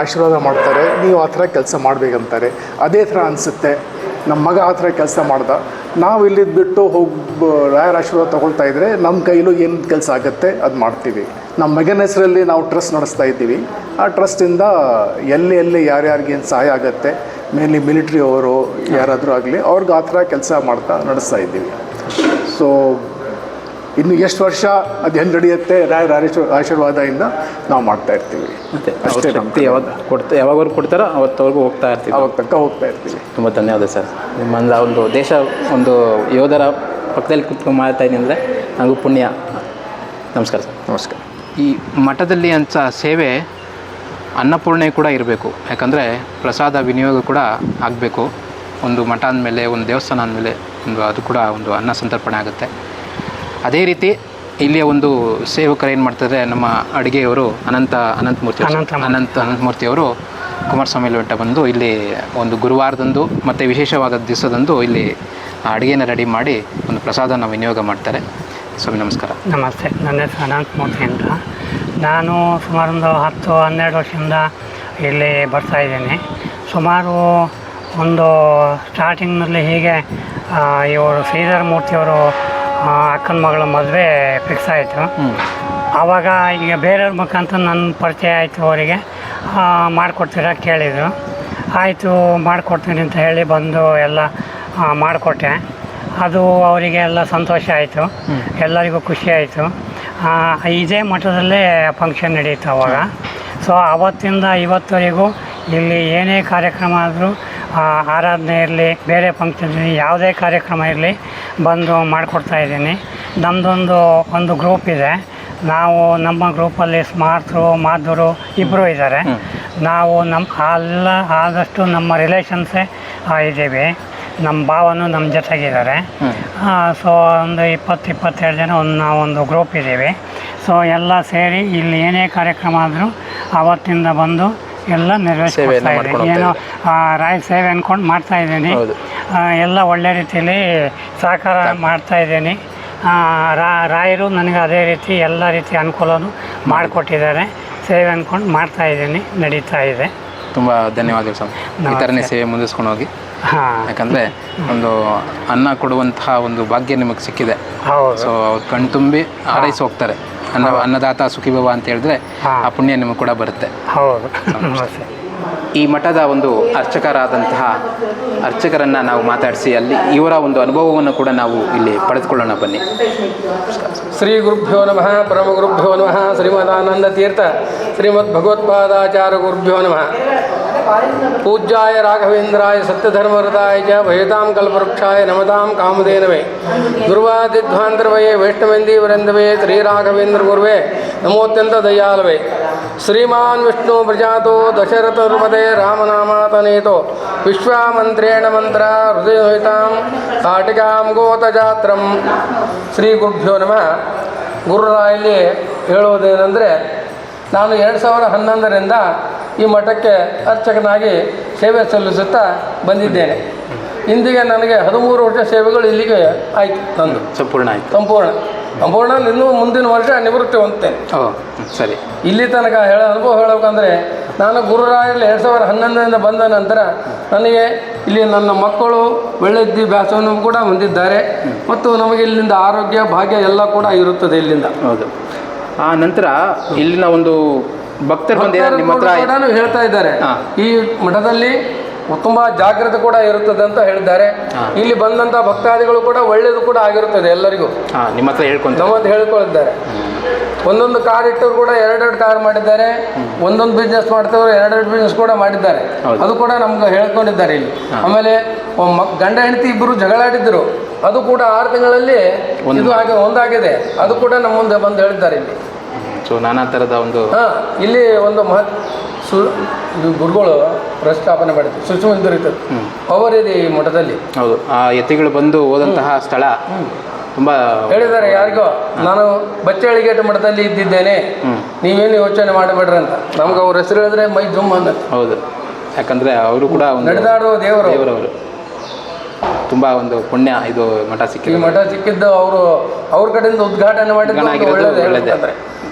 ಆಶೀರ್ವಾದ ಮಾಡ್ತಾರೆ. ನೀವು ಆ ಥರ ಕೆಲಸ ಮಾಡಬೇಕಂತಾರೆ. ಅದೇ ಥರ ಅನಿಸುತ್ತೆ. ನಮ್ಮ ಮಗ ಆ ಥರ ಕೆಲಸ ಮಾಡ್ದ. ನಾವು ಇಲ್ಲಿದ್ದು ಬಿಟ್ಟು ಹೋಗಿ ರಾಯರ ಆಶೀರ್ವಾದ ತೊಗೊಳ್ತಾ ಇದ್ದರೆ ನಮ್ಮ ಕೈಲೂ ಏನು ಕೆಲಸ ಆಗುತ್ತೆ ಅದು ಮಾಡ್ತೀವಿ. ನಮ್ಮ ಮಗನ ಹೆಸರಲ್ಲಿ ನಾವು ಟ್ರಸ್ಟ್ ನಡೆಸ್ತಾ ಇದ್ದೀವಿ. ಆ ಟ್ರಸ್ಟಿಂದ ಎಲ್ಲಿ ಎಲ್ಲಿ ಏನು ಸಹಾಯ ಆಗುತ್ತೆ, ಮೇನ್ಲಿ ಮಿಲಿಟ್ರಿ ಅವರು ಯಾರಾದರೂ ಆಗಲಿ, ಅವ್ರಿಗೆ ಆ ಥರ ಕೆಲಸ ಮಾಡ್ತಾ ನಡೆಸ್ತಾ ಇದ್ದೀವಿ. ಸೊ ಇನ್ನು ಎಷ್ಟು ವರ್ಷ ಅದು ಹೆಂಗೆ ನಡೆಯುತ್ತೆ ರಾಯರ ಆಶೀರ್ವ- ಆಶೀರ್ವಾದದಿಂದ ನಾವು ಮಾಡ್ತಾ ಇರ್ತೀವಿ. ಮತ್ತೆ ಅಷ್ಟೇ ಯಾವಾಗ ಕೊಡ್ತಾ ಯಾವಾಗವರೆಗೂ ಕೊಡ್ತಾರೋ? ಅವತ್ತವರೆಗೂ ಹೋಗ್ತಾ ಇರ್ತೀವಿ ಅವಾಗ ತಕ್ಕ ಹೋಗ್ತಾ ಇರ್ತೀವಿ. ತುಂಬ ಧನ್ಯವಾದ ಸರ್. ನಿಮ್ಮಂದ ಒಂದು ದೇಶ ಒಂದು ಯೋಧರ ಪಕ್ಕದಲ್ಲಿ ಕುತ್ಕೊಂಡು ಮಾಡ್ತಾ ಇದ್ದೀನಿ ಅಂದರೆ ನನಗೂ ಪುಣ್ಯ. ನಮಸ್ಕಾರ ಸರ್. ನಮಸ್ಕಾರ. ಈ ಮಠದಲ್ಲಿ ಅಂತ ಸೇವೆ ಅನ್ನಪೂರ್ಣೆ ಕೂಡ ಇರಬೇಕು. ಯಾಕಂದರೆ ಪ್ರಸಾದ ವಿನಿಯೋಗ ಕೂಡ ಆಗಬೇಕು. ಒಂದು ಮಠ ಅಂದಮೇಲೆ ಒಂದು ದೇವಸ್ಥಾನ ಅಂದಮೇಲೆ ಒಂದು ಅದು ಕೂಡ ಒಂದು ಅನ್ನ ಸಂತರ್ಪಣೆ ಆಗುತ್ತೆ. ಅದೇ ರೀತಿ ಇಲ್ಲಿಯ ಒಂದು ಸೇವಕರು ಏನು ಮಾಡ್ತಾರೆ ನಮ್ಮ ಅಡುಗೆಯವರು ಅನಂತ ಅನಂತಮೂರ್ತಿ ಅನಂತ ಅನಂತ ಅನಂತಮೂರ್ತಿಯವರು ಕುಮಾರಸ್ವಾಮಿ ಬೆಟ್ಟ ಬಂದು ಇಲ್ಲಿ ಒಂದು ಗುರುವಾರದಂದು ಮತ್ತು ವಿಶೇಷವಾದ ದಿವಸದಂದು ಇಲ್ಲಿ ಅಡುಗೆನ ರೆಡಿ ಮಾಡಿ ಒಂದು ಪ್ರಸಾದನ ವಿನಿಯೋಗ ಮಾಡ್ತಾರೆ. ಸ್ವಾಮಿ ನಮಸ್ಕಾರ. ನಮಸ್ತೆ. ನನ್ನ ಹೆಸರು ಅನಂತಮೂರ್ತಿ ಅಂತ. ನಾನು ಸುಮಾರು ಒಂದು ಹತ್ತು ಹನ್ನೆರಡು ವರ್ಷದಿಂದ ಇಲ್ಲಿ ಬರ್ತಾ ಇದ್ದೀನಿ. ಸುಮಾರು ಒಂದು ಸ್ಟಾರ್ಟಿಂಗ್ನಲ್ಲಿ ಹೀಗೆ ಇವರು ಶ್ರೀಧರ ಮೂರ್ತಿಯವರು ಅಕ್ಕನ ಮಗಳ ಮದುವೆ ಫಿಕ್ಸ್ ಆಯಿತು. ಆವಾಗ ಈಗ ಬೇರೆಯವ್ರ ಮುಖಾಂತರ ನನ್ನ ಪರಿಚಯ ಆಯಿತು ಅವರಿಗೆ. ಮಾಡಿಕೊಡ್ತೀರಾ ಕೇಳಿದರು. ಆಯಿತು ಮಾಡಿಕೊಡ್ತೀನಿ ಅಂತ ಹೇಳಿ ಬಂದು ಎಲ್ಲ ಮಾಡಿಕೊಟ್ಟೆ. ಅದು ಅವರಿಗೆ ಎಲ್ಲ ಸಂತೋಷ ಆಯಿತು. ಎಲ್ಲರಿಗೂ ಖುಷಿ ಆಯಿತು. ಇದೇ ಮಠದಲ್ಲೇ ಫಂಕ್ಷನ್ ನಡೆಯಿತು ಆವಾಗ ಸೊ ಆವತ್ತಿಂದ ಇವತ್ತುವರೆಗೂ ಇಲ್ಲಿ ಏನೇ ಕಾರ್ಯಕ್ರಮ ಆದರೂ ಆರಾಧನೆ ಇರಲಿ ಬೇರೆ ಫಂಕ್ಷನ್ ಯಾವುದೇ ಕಾರ್ಯಕ್ರಮ ಇರಲಿ ಬಂದು ಮಾಡಿಕೊಡ್ತಾ ಇದ್ದೀನಿ. ನಮ್ಮದೊಂದು ಒಂದು ಗ್ರೂಪ್ ಇದೆ. ನಾವು ನಮ್ಮ ಗ್ರೂಪಲ್ಲಿ ಸ್ಮಾರ್ತರು ಮಾಧುರು ಇಬ್ಬರು ಇದ್ದಾರೆ. ನಾವು ನಮ್ಮ ಎಲ್ಲ ಆದಷ್ಟು ನಮ್ಮ ರಿಲೇಷನ್ಸೇ ಇದ್ದೀವಿ. ನಮ್ಮ ಭಾವನೂ ನಮ್ಮ ಜೊತೆಗಿದ್ದಾರೆ. ಸೊ ಒಂದು ಇಪ್ಪತ್ತು ಇಪ್ಪತ್ತೆರಡು ಜನ ಒಂದು ನಾವೊಂದು ಗ್ರೂಪ್ ಇದ್ದೀವಿ. ಸೊ ಎಲ್ಲ ಸೇರಿ ಇಲ್ಲಿ ಏನೇ ಕಾರ್ಯಕ್ರಮ ಆದರೂ ಆವತ್ತಿಂದ ಬಂದು ಎಲ್ಲ ನೆರವೇರಿಸ್ಕೊಡ್ತಾ ಇದ್ದೀನಿ. ಏನೋ ಆ, ರಾಯ ಸೇವೆ ಅಂದ್ಕೊಂಡು ಮಾಡ್ತಾ ಇದ್ದೀನಿ. ಎಲ್ಲ ಒಳ್ಳೆ ರೀತಿಯಲ್ಲಿ ಸಹಕಾರ ಮಾಡ್ತಾ ಇದ್ದೀನಿ. ರಾಯರು ನನಗೆ ಅದೇ ರೀತಿ ಎಲ್ಲ ರೀತಿ ಅನುಕೂಲನೂ ಮಾಡಿಕೊಟ್ಟಿದ್ದಾರೆ. ಸೇವೆ ಅಂದ್ಕೊಂಡು ಮಾಡ್ತಾ ಇದ್ದೀನಿ ನಡೀತಾ ಇದೆ. ತುಂಬ ಧನ್ಯವಾದಗಳು ಸ್ವಾಮಿ. ಈ ಥರನೇ ಸೇವೆ ಮುಂದಿಸ್ಕೊಂಡು ಹೋಗಿ. ಯಾಕಂದರೆ ಒಂದು ಅನ್ನ ಕೊಡುವಂತಹ ಒಂದು ಭಾಗ್ಯ ನಿಮಗೆ ಸಿಕ್ಕಿದೆ. ಹೌದು. ಸೊ ಅವ್ರು ಕಣ್ತುಂಬಿ ಆರೈಸಿ ಹೋಗ್ತಾರೆ. ಅನ್ನ ಅನ್ನದಾತ ಸುಖಿಭವ ಅಂತ ಹೇಳಿದ್ರೆ ಆ ಪುಣ್ಯ ನಿಮಗೆ ಕೂಡ ಬರುತ್ತೆ. ಹೌದು. ಈ ಮಠದ ಒಂದು ಅರ್ಚಕರಾದಂತಹ ಅರ್ಚಕರನ್ನ ನಾವು ಮಾತಾಡಿಸಿ ಅಲ್ಲಿ ಇವರ ಒಂದು ಅನುಭವವನ್ನು ಕೂಡ ನಾವು ಇಲ್ಲಿ ಪಡೆದುಕೊಳ್ಳೋಣ ಬನ್ನಿ. ಶ್ರೀ ಗುರುಭ್ಯೋ ನಮಃ ಪರಮ ಗುರುಭ್ಯೋ ನಮಃ ಶ್ರೀಮದಾನಂದ ತೀರ್ಥ ಶ್ರೀಮದ್ ಭಗವತ್ಪಾದಾಚಾರ್ಯ ಗುರುಭ್ಯೋ ನಮಃ. ಪೂಜ್ಯಾಯ ರಾಘವೇಂದ್ರಾಯ ಸತ್ಯಧರ್ಮರತಾಯ ಚ ಭಯತಾಂ ಕಲ್ಪವೃಕ್ಷಾಯ ನಮತಾಂ ಕಾಮಧೇನವೇ. ದುರ್ವಾದಿಧ್ವಾಂತರವಯೇ ಶ್ರೀ ಶ್ರೀರಾಘವೇಂದ್ರ ಗುರುವೇ ನಮೋತ್ಯಂತ ದಯಾಲವೇ. ಶ್ರೀಮಾನ್ ವಿಷ್ಣು ಪ್ರಜಾತೋ ದಶರಥರ್ಮದೇ ರಾಮನಾಮಾತನೇತೋ ವಿಶ್ವಾಮಂತ್ರೇಣ ಮಂತ್ರ ಹೃದಯಹಿತಾಂ ಕಾಟಿಕಾಂ ಗೋತಜಾತ್ರಂ. ಶ್ರೀ ಗುರುಭ್ಯೋ ನಮಃ ಗುರುರಾಯಲ್ಲಿ ಹೇಳುವುದೇನೆಂದರೆ ನಾನು ಎರಡು ಸಾವಿರ ಹನ್ನೊಂದರಿಂದ ಈ ಮಠಕ್ಕೆ ಅರ್ಚಕನಾಗಿ ಸೇವೆ ಸಲ್ಲಿಸುತ್ತಾ ಬಂದಿದ್ದೇನೆ. ಇಂದಿಗೆ ನನಗೆ ಹದಿಮೂರು ವರ್ಷ ಸೇವೆಗಳು ಇಲ್ಲಿಗೆ ಆಯಿತು ನಂದು. ಸಂಪೂರ್ಣ ಆಯಿತು. ಸಂಪೂರ್ಣ. ಸಂಪೂರ್ಣ ಇನ್ನೂ ಮುಂದಿನ ವರ್ಷ ನಿವೃತ್ತಿ ಹೊಂದ್ತೇನೆ. ಸರಿ. ಇಲ್ಲಿ ತನಕ ಹೇಳ ಅನುಭವ ಹೇಳಬೇಕಂದ್ರೆ ನಾನು ಗುರುರಾಯಲ್ಲಿ ಎರಡು ಸಾವಿರದ ಹನ್ನೊಂದರಿಂದ ಬಂದ ನಂತರ ನನಗೆ ಇಲ್ಲಿ ನನ್ನ ಮಕ್ಕಳು ಒಳ್ಳೆ ವಿದ್ಯಾಭ್ಯಾಸವನ್ನು ಕೂಡ ಹೊಂದಿದ್ದಾರೆ. ಮತ್ತು ನಮಗೆ ಇಲ್ಲಿಂದ ಆರೋಗ್ಯ ಭಾಗ್ಯ ಎಲ್ಲ ಕೂಡ ಇರುತ್ತದೆ ಇಲ್ಲಿಂದ. ಹೌದು. ಆ ನಂತರ ಇಲ್ಲಿನ ಒಂದು ಭಕ್ತರು ಬಂದಿದ್ದಾರೆ ನಿಮ್ಮ ಹತ್ರ ಭಕ್ತರು ಹೇಳ್ತಾ ಇದ್ದಾರೆ. ಈ ಮಠದಲ್ಲಿ ತುಂಬಾ ಜಾಗ್ರತೆ ಕೂಡ ಇರುತ್ತದೆ ಅಂತ ಹೇಳಿದ್ದಾರೆ. ಇಲ್ಲಿ ಬಂದಂತ ಭಕ್ತಾದಿಗಳು ಕೂಡ ಒಳ್ಳೇದು ಕೂಡ ಆಗಿರುತ್ತದೆ ಎಲ್ಲರಿಗೂ. ನಿಮ್ಮ ಹತ್ರ ಹೇಳಿಕೊಳ್ಳಿದ್ದಾರೆ ಒಂದೊಂದು ಕಾರ್ ಇಟ್ಟರು ಕೂಡ ಎರಡೆರಡು ಕಾರ್ ಮಾಡಿದ್ದಾರೆ. ಒಂದೊಂದು ಬಿಸ್ನೆಸ್ ಮಾಡ್ತವ್ರು ಎರಡೆರಡು ಬಿಸ್ನೆಸ್ ಕೂಡ ಮಾಡಿದ್ದಾರೆ. ಅದು ಕೂಡ ನಮ್ಗೆ ಹೇಳ್ಕೊಂಡಿದ್ದಾರೆ ಇಲ್ಲಿ. ಆಮೇಲೆ ಗಂಡ ಹೆಂಡತಿ ಇಬ್ಬರು ಜಗಳಾಡಿದ್ರು. ಅದು ಕೂಡ ಆರು ತಿಂಗಳಲ್ಲಿ ಇದು ಆಗಿ ಒಂದಾಗಿದೆ. ಅದು ಕೂಡ ನಮ್ಮ ಮುಂದೆ ಬಂದು ಹೇಳಿದ್ದಾರೆ ಇಲ್ಲಿ. ಸೊ ನಾನಾ ಥರದ ಒಂದು ಹಾ ಇಲ್ಲಿ ಒಂದು ಮಹತ್ ಸು ಇದು ಗುರುಗಳು ಪ್ರಸ್ತಾಪನೆ ಮಾಡಿದ್ರು. ಸುಶ್ಮಿಂದರಿತು ಪವರ್ ಇದೆ ಈ ಮಠದಲ್ಲಿ. ಹೌದು. ಆ ಯತಿಗಳು ಬಂದು ಹೋದಂತಹ ಸ್ಥಳ ತುಂಬಾ ಹೇಳಿದ್ದಾರೆ ಯಾರಿಗೋ ನಾನು ಬಚ್ಚಳಿಗೇಟ ಮಠದಲ್ಲಿ ಇದ್ದಿದ್ದೇನೆ. ನೀವೇನು ಯೋಚನೆ ಮಾಡಬೇಡ್ರಿ ಅಂತ. ನಮ್ಗೆ ಅವ್ರ ಹೆಸರು ಹೇಳಿದ್ರೆ ಮೈ ಜುಮ್ ಅಂತ ಹೌದು. ಯಾಕಂದ್ರೆ ಅವರು ಕೂಡ ಒಂದು ನಡೆದಾಡುವ ದೇವರು. ದೇವರವರು. ತುಂಬಾ ಒಂದು ಪುಣ್ಯ ಇದು ಮಠ ಸಿಕ್ಕಿದೆ ಮಠ ಸಿಕ್ಕಿದ್ದು ಅವರು ಅವ್ರ ಕಡೆಯಿಂದ ಉದ್ಘಾಟನೆ ಮಾಡಿ.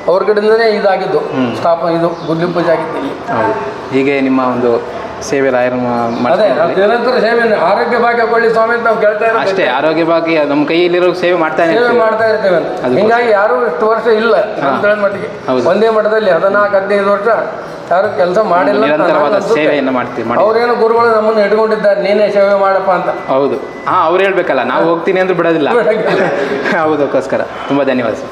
ಅವ್ರ ಕಡೆಯಿಂದನೇ ಇದಾಗಿದ್ದು ಸ್ಥಾಪನೆ ಇದು ಗುಡ್ಲಿ ಪೂಜೆ ಆಗಿತ್ತು ಇಲ್ಲಿ ಹೀಗೆ ನಿಮ್ಮ ಒಂದು ಸೇವೆ ರಾಯರ ನಿರಂತರ ಸೇವೆ ಆರೋಗ್ಯ ಭಾಗ್ಯ ಕೊಳ್ಳಿ ಸ್ವಾಮಿ ಅಂತ ನಾವು ಕೇಳ್ತಾ ಇರೋದು. ಅಷ್ಟೇ ಆರೋಗ್ಯ ಭಾಗ್ಯ ನಮ್ಮ ಕೈಯಲ್ಲಿರೋ ಸೇವೆ ಮಾಡ್ತಾ ಸೇವೆ ಮಾಡ್ತಾ ಇರ್ತೇವೆ ಅಂತ. ಹಿಂಗಾಗಿ ಯಾರು ಇಷ್ಟು ವರ್ಷ ಇಲ್ಲ ಮಟ್ಟಿಗೆ. ಒಂದೇ ಮಠದಲ್ಲಿ ಹದಿನಾಲ್ಕು ಹದಿನೈದು ವರ್ಷ ಯಾರು ಕೆಲಸ ಮಾಡಿಲ್ಲ ನಿರಂತರವಾದ ಸೇವೆಯನ್ನು ಮಾಡ್ತೀವಿ ಮಾಡಿ. ಅವ್ರೇನು ಗುರುಗಳು ನಮ್ಮನ್ನು ಇಟ್ಕೊಂಡಿದ್ದಾರೆ ನೀನೇ ಸೇವೆ ಮಾಡಪ್ಪ ಅಂತ. ಹೌದು. ಹಾ ಅವ್ರು ಹೇಳ್ಬೇಕಲ್ಲ ನಾವು ಹೋಗ್ತೀನಿ ಅಂದ್ರೆ ಬಿಡೋದಿಲ್ಲ. ಹೌದಕ್ಕೋಸ್ಕರ ತುಂಬಾ ಧನ್ಯವಾದ ಸರ್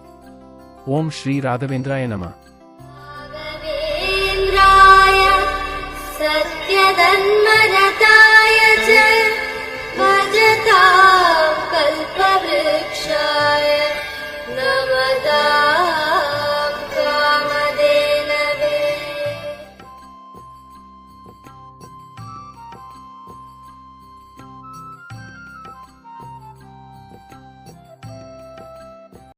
ஓம் ஸ்ரீ ராகவேந்திராய நம. சத்யதன்மரதாய